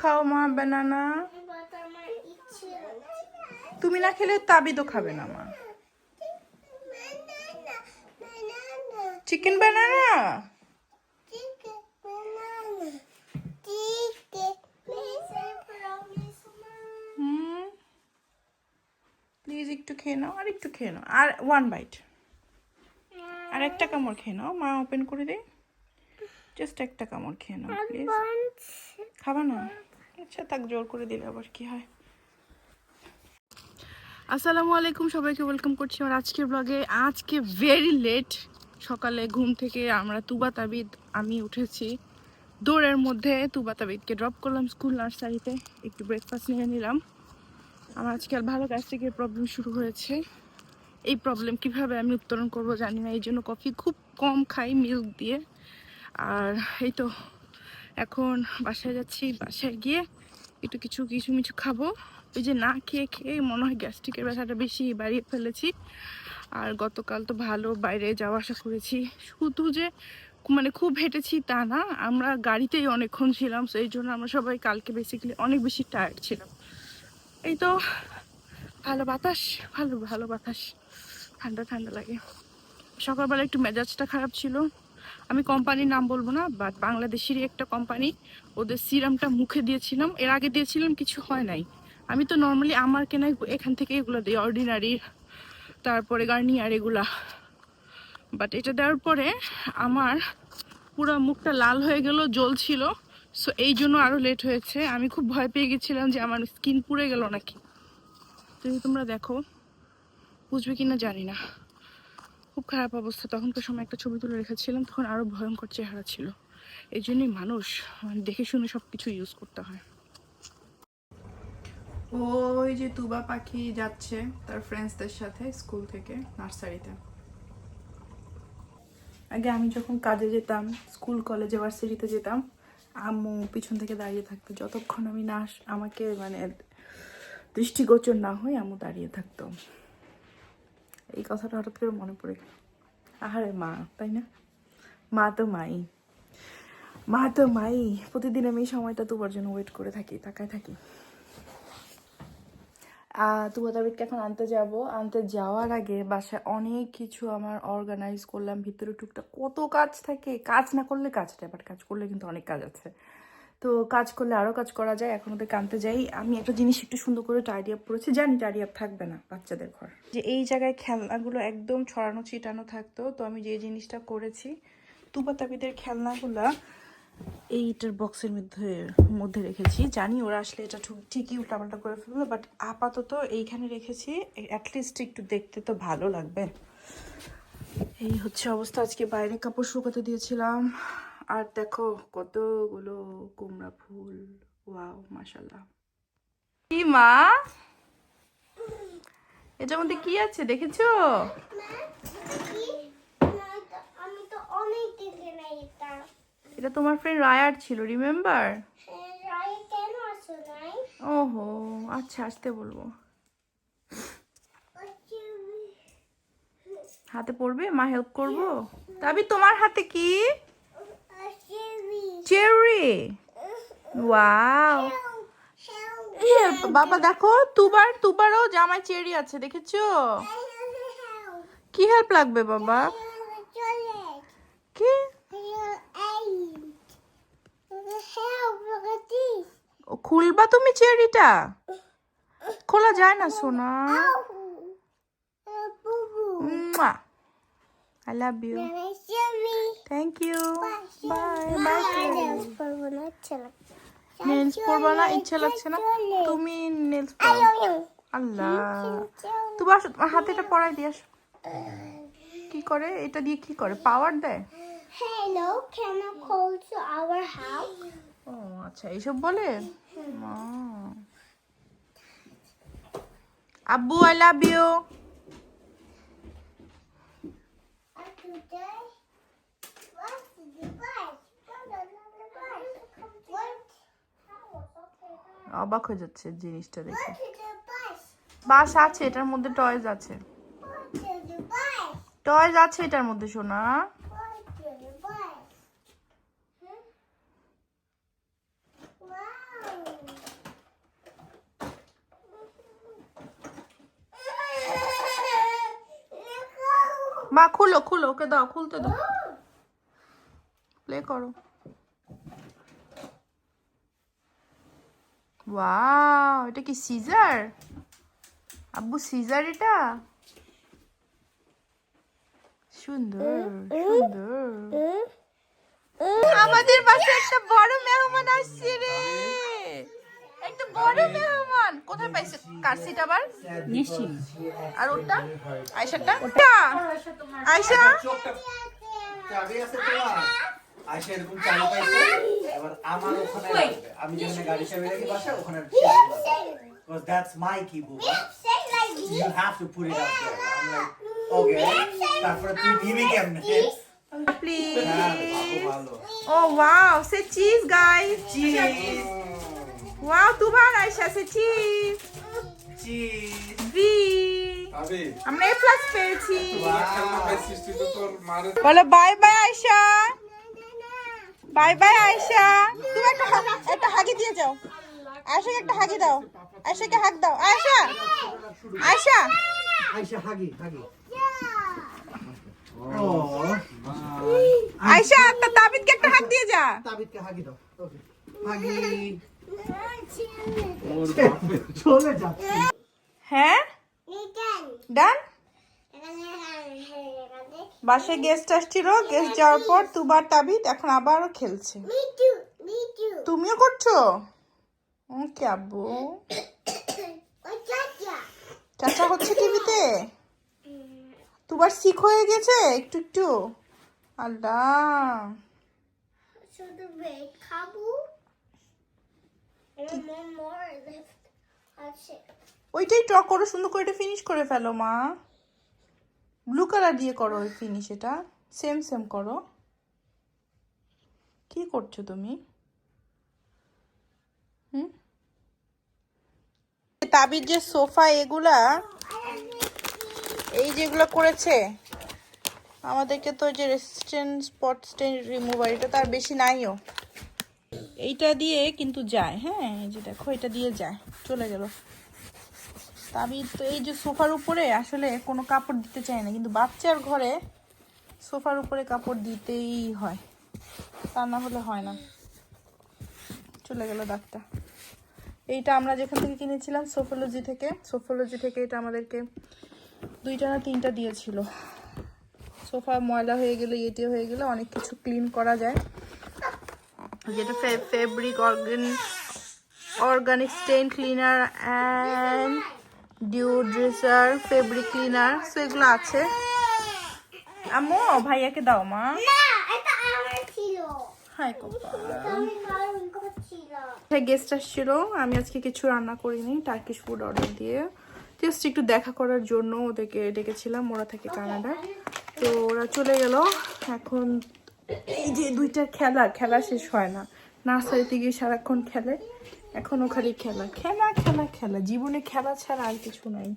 খাও, মা বানানা তুমি না খেলে তাবিদও খাবে না, মা। চিকেন বানানা প্লিজ একটু খেয়ে নাও, আর একটু খেয়ে নাও। আর ওয়ান বাইট আর একটা কামড় খেয়ে নাও। মা ওপেন করে দে। জাস্ট একটা কামড় খেয়ে নাও প্লিজ খাবা না? আচ্ছা তাক জোর করে দিলে আবার কি হয়। আসসালামু আলাইকুম, সবাইকে ওয়েলকাম করছি আমার আজকের ব্লগে আজকে ভেরি লেট সকালে ঘুম থেকে আমরা তুবা তাবিদ, আমি উঠেছি। দৌড়ের মধ্যে তুবা তাবিদকে ড্রপ করলাম স্কুল নার্সারিতে একটু ব্রেকফাস্ট নিয়ে নিলাম। আমার আজকে আর ভালো গ্যাস্ট্রিকের প্রবলেম শুরু হয়েছে। এই প্রবলেম কীভাবে আমি উত্তরণ করব জানি না, এই জন্য কফি খুব কম খাই মিল্ক দিয়ে। আর এই তো এখন বাসায় যাচ্ছি, বাসায় গিয়ে একটু কিছু কিছু মিছু খাব। ওই যে না খেয়ে খেয়ে মনে হয় গ্যাস্ট্রিকের ব্যথাটা বেশি বাড়িয়ে ফেলেছি। আর গতকাল তো ভালো বাইরে যাওয়া আসা করেছি। শুধু যে মানে খুব হেঁটেছি তা না, আমরা গাড়িতেই অনেকক্ষণ ছিলাম এই জন্য আমরা সবাই কালকে বেসিক্যালি অনেক বেশি টায়ার্ড ছিলাম। এই তো ভালো বাতাস, ভালো ভালো বাতাস। ঠান্ডা ঠান্ডা লাগে। সকালবেলা একটু মেজাজটা খারাপ ছিল। আমি কোম্পানির নাম বলব না বাট বাংলাদেশেরই একটা কোম্পানি, ওদের সিরামটা মুখে দিয়েছিলাম। এর আগে দিয়েছিলাম, কিছু হয় নাই। আমি তো নর্মালি আমার কেনা এখান থেকে এগুলো দিই অর্ডিনারি তারপরে গার্নিয়ার এগুলা। বাট এটা দেওয়ার পরে আমার পুরো মুখটা লাল হয়ে গেল, জ্বলছিল। সো এই জন্য আরও লেট হয়েছে। আমি খুব ভয় পেয়ে গেছিলাম যে আমার স্কিন পুড়ে গেল নাকি। যদি তোমরা দেখো, বুঝবে কিনা জানি না। খুব খারাপ অবস্থা। তখনকার সময় একটা ছবি তুলে রেখেছিলাম, তখন আরও ভয়ঙ্কর চেহারা ছিল। এই জন্যই মানুষ মানে দেখে শুনে সব কিছু ইউজ করতে হয়। ওই যে তুবা পাখি যাচ্ছে তার ফ্রেন্ডসদের সাথে স্কুল থেকে নার্সারিতে আগে আমি যখন কাজে যেতাম স্কুল কলেজে ভার্সিটিতে যেতাম, আম্মু পিছন থেকে দাঁড়িয়ে থাকতো। যতক্ষণ আমি না আমাকে মানে দৃষ্টিগোচর না হয়ে আম্মু দাঁড়িয়ে থাকতো। এই কথাটা হঠাৎ করে মনে পড়ে। আহারে মা, তাই না? মা তো মাই। মা তো মাই। প্রতিদিন আমি এই সময়টা তোমার জন্য ওয়েট করে থাকি, তাকায় থাকি। তুবা তাবিদকে এখন আনতে যাব। আনতে যাওয়ার আগে বাসায় অনেক কিছু আমার অর্গানাইজ করলাম। ভিতরে টুকটাক কত কাজ থাকে। কাজ না করলে কাজটা বাট কাজ করলে কিন্তু অনেক কাজ আছে। তো কাজ করলে আরও কাজ করা যায়, এখন ওদের কানতে যাই। আমি একটা জিনিস একটু সুন্দর করে টাইডি আপ করেছি, জানি টাইডি আপ থাকবে না বাচ্চাদের ঘর। যে এই জায়গায় খেলনাগুলো একদম ছড়ানো ছিটানো থাকতো, তো আমি যে জিনিসটা করেছি তুবা তাবিদের খেলনাগুলা এইটার বক্সের মধ্যে মধ্যে রেখেছি। জানি ওরা আসলে এটা ঠিক- ঠিকই উল্টাপাল্টা করে ফেলবে বাট আপাতত এইখানে রেখেছি অ্যাটলিস্ট একটু দেখতে তো ভালো লাগবে। এই হচ্ছে অবস্থা, আজকে বাইরে কাপড় শুকাতে দিয়েছিলাম। আর দেখো কতগুলো কুমড়া ফুল। ওয়াও মাশাল্লাহ কি মা? এটার মধ্যে কি আছে দেখেছ? এটা তোমার ফ্রেন্ড রায়ার ছিল রিমেম্বার ওহো আচ্ছা আসতে বলব। হাতে পড়বে? মা হেল্প করব? তবে তোমার হাতে কি? চেরি ওয়াও বাবা দেখো তুবার তুবারও জামায় চেরি আছে দেখেছ? কি হেল্প লাগবে বাবা? কি? খুলবা তুমি চেরিটা খোলা যায় না সোনা। I love you thank you bye bye nails পরবা না? ইচ্ছা লাগছে না? তুমি নেলস পরো। আল্লাহ। তুমি আসো তোমার হাতে এটা পরাই দিয়ে আসো। কি করে? এটা দিয়ে কি করে? পাওয়ার দেয়? Hello, can I call to our house? ও আচ্ছা এইসব বলে? ও। আব্বু আই লাভ ইউ অবাক হয়ে যাচ্ছে জিনিসটা দেখে। বাস আছে এটার মধ্যে টয়েজ আছে। টয়েজ আছে এটার মধ্যে সোনা। মা খুলো খুলো ওকে দাও খুলতে দাও। প্লে করো। ওয়াও এটা কি সিজার আব্বু সিজার এটা? সুন্দর সুন্দর। আমাদের পাশে একটা বড় মেহমান আসছে রে। একটা বড় মেহমান। কোথায় পাইছে? কার সিট আবার? আর ওটা? আয়সাটা ওটা? আয়সা আইসা এরকম চালু পাইছে এবার আমার ওখানে আমি যেখানে গাড়ি চাবি রাখি বাসা ওখানে because that's my key book Say like you have to put it up there. I'm like okay তারপরে তুই দিবি কেমনে? তোমার আয়সা সে আমরা এ প্লাস পেয়েছি। বলো বাই বাই আয়সা বাই বাই আয়সা তুমি একটা একটা হাগি দিয়ে যাও। আয়সাকে একটা হাগি দাও। আয়সাকে হাগ দাও। আয়সা আয়সা আইসা হাগি হাগি। ও আয়সা তা তাবিদকে একটা হাগ দিয়ে যা। তাবিদকে হাগি দাও। ওকে। হাগি। চলে যাচ্ছে হ্যাঁ? ডান? বাসায় গেস্ট আসছিল গেস্ট যাওয়ার পর তুবার তাবিদ এখন আবারও খেলছে. তুমিও করছ? ওকে আব্বু. চাচা হচ্ছে টিভিতে? তুবার শিখ হয়ে গেছে? একটু একটু। আল্লাহ. ওইটাই ট্র করো সুন্দর করে এটা ফিনিশ করে ফেলো মা। ব্লু কালার দিয়ে করো ওই ফিনিশ এটা। সেম সেম করো। কি করছ তুমি? হুম? তাবির যে সোফা এগুলা, এই যেগুলো করেছে, আমাদেরকে তো যে রেসিস্ট্যান্ট স্পট স্টেন রিমুভার এটা তার বেশি নাইও। এইটা দিয়ে কিন্তু যায় হ্যাঁ এই যে দেখো, এটা দিয়ে যায়, চলে গেল। তাবির তো এই যে সোফার উপরে আসলে কোনো কাপড় দিতে চায় না, কিন্তু বাচ্চার ঘরে সোফার উপরে কাপড় দিতেই হয়। তা না হলে হয় না। চলে গেল দাগটা এইটা আমরা যেখান থেকে কিনেছিলাম, সোফোলজি থেকে সোফোলজি থেকে এটা আমাদেরকে দুইটা না তিনটা দিয়েছিল। সোফা ময়লা হয়ে গেলে এটি হয়ে গেলে অনেক কিছু ক্লিন করা যায়। যেটা fabric organic organic stain cleaner and dew dresser fabric cleaner so এগুলো আছে। আম্মু ভাইয়াকে দাও মা। আমি গেস্ট আসছিল আমি আজকে কিছু রান্না করিনি টার্কিশ ফুড অর্ডার দিয়ে। জাস্ট একটু দেখা করার জন্য ওদেরকে ডেকেছিলাম ওরা থাকে কানাডায় তো ওরা চলে গেল। এখন এই যে দুইটা খেলা খেলা শেষ হয় না। নার্সারিতে গিয়ে সারাক্ষণ খেলে। এখনও খালি খেলা। খেলা খেলা খেলা। জীবনে খেলা ছাড়া আর কিছু নাই।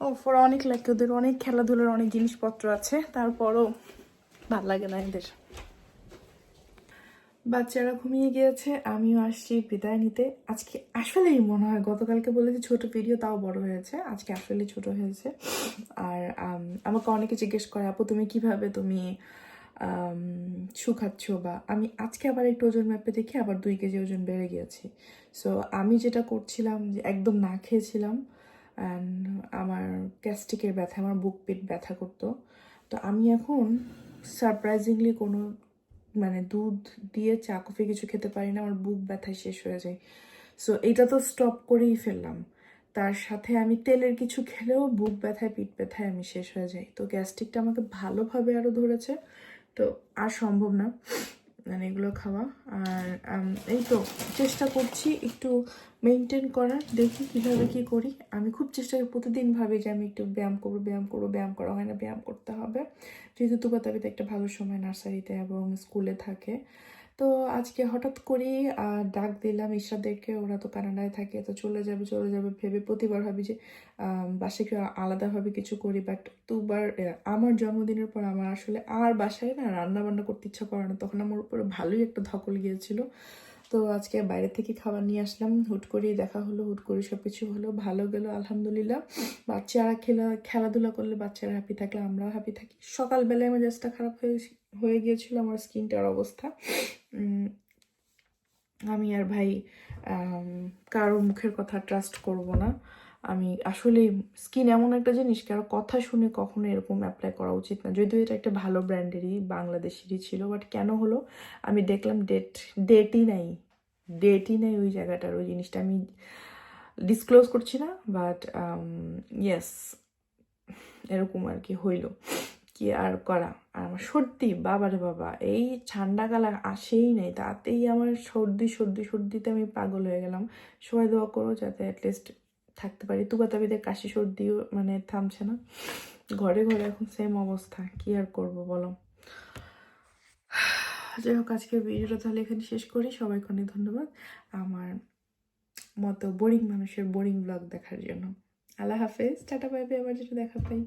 ও ওরা অনেক লাগে ওদের অনেক খেলাধুলার অনেক জিনিসপত্র আছে, তারপরও ভালো লাগে না এদের। বাচ্চারা ঘুমিয়ে গিয়েছে, আমিও আসছি বিদায় নিতে। আজকে আসলেই মনে হয়, গতকালকে বলেছি ছোট ভিডিও তাও বড় হয়েছে। আজকে আসলে ছোট হয়েছে। আর আমাকে অনেকে জিজ্ঞেস করে, আপু, তুমি কীভাবে তুমি শুকাচ্ছ বা আমি আজকে আবার একটু ওজন ম্যাপে দেখি আবার দুই কেজি ওজন বেড়ে গিয়েছি। সো আমি যেটা করছিলাম যে একদম না খেয়েছিলাম অ্যান্ড আমার গ্যাস্ট্রিকের ব্যথা আমার বুক পেট ব্যথা করতো। তো আমি এখন সারপ্রাইজিংলি কোনো মানে দুধ দিয়ে চা, কফি কিছু খেতে পারি না, আমার বুক ব্যথায় শেষ হয়ে যায়। সো এটা তো স্টপ করেই ফেললাম। তার সাথে আমি তেলের কিছু খেলেও বুক ব্যথায় পিঠ ব্যথায় আমি শেষ হয়ে যাই। তো গ্যাস্ট্রিকটা আমাকে ভালোভাবে আরও ধরেছে। তো আর সম্ভব না। মানে এগুলো খাওয়া। আর এই তো চেষ্টা করছি একটু মেনটেন করার, দেখি কীভাবে কী করি। আমি খুব চেষ্টা করি, প্রতিদিন ভাবি যে আমি একটু ব্যায়াম করব ব্যায়াম করব, ব্যায়াম করা হয় না, ব্যায়াম করতে হবে। যেহেতু তুবাতাবিতে একটা ভালো সময় নার্সারিতে এবং স্কুলে থাকে। তো আজকে হঠাৎ করেই ডাক দিলাম ঈশাদেরকে ওরা তো কানাডায় থাকে, তো চলে যাবে চলে যাবে। ভেবে প্রতিবার ভাবি যে বাসায় কেউ আলাদাভাবে কিছু করি। বাট দুবার আমার জন্মদিনের পর আমার আসলে আর বাসায় না রান্না বান্না করতে ইচ্ছা করে না। তখন আমার উপরে ভালোই একটা ধকল গিয়েছিল। তো আজকে বাইরে থেকে খাবার নিয়ে আসলাম। হুট করেই দেখা হলো, হুট করে সব কিছু হলো, ভালো গেলো, আলহামদুলিল্লাহ। বাচ্চারা খেলা, খেলাধুলা করলে বাচ্চারা হ্যাপি থাকলে আমরাও হ্যাপি থাকি। সকালবেলায় আমার জাস্টটা খারাপ হয়ে হয়ে গিয়েছিল আমার স্কিনটার অবস্থা। আমি আর ভাই কারও মুখের কথা ট্রাস্ট করব না। আমি আসলে স্কিন এমন একটা জিনিস, কারও কথা শুনে কখনো এরকম অ্যাপ্লাই করা উচিত না। যদিও এটা একটা ভালো ব্র্যান্ডেরই বাংলাদেশেরই ছিল বাট কেন হলো? আমি দেখলাম ডেট ডেটই নাই। ডেটই নাই ওই জায়গাটার, ওই জিনিসটা আমি ডিসক্লোজ করছি না বাট ইয়েস এরকম আর কি হইল। কি আর করা? আর আমার সর্দি বাবারে বাবা, এই ঠান্ডাকাল আসেই নাই। তাতেই আমার সর্দি সর্দি, সর্দিতে আমি পাগল হয়ে গেলাম। সবাই দোয়া করো যাতে অ্যাটলিস্ট থাকতে পারি। তুবাতাবিদের কাশি সর্দিও মানে থামছে না। ঘরে ঘরে এখন সেম অবস্থা। কি আর করব বলো? যাই হোক, আজকের ভিডিওটা তাহলে এখানে শেষ করি। সবাইকে অনেক ধন্যবাদ। আমার মতো বোরিং মানুষের বোরিং ব্লগ দেখার জন্য। আল্লাহ হাফেজ। টাটা বাইবে আবার যেটা দেখা পাই।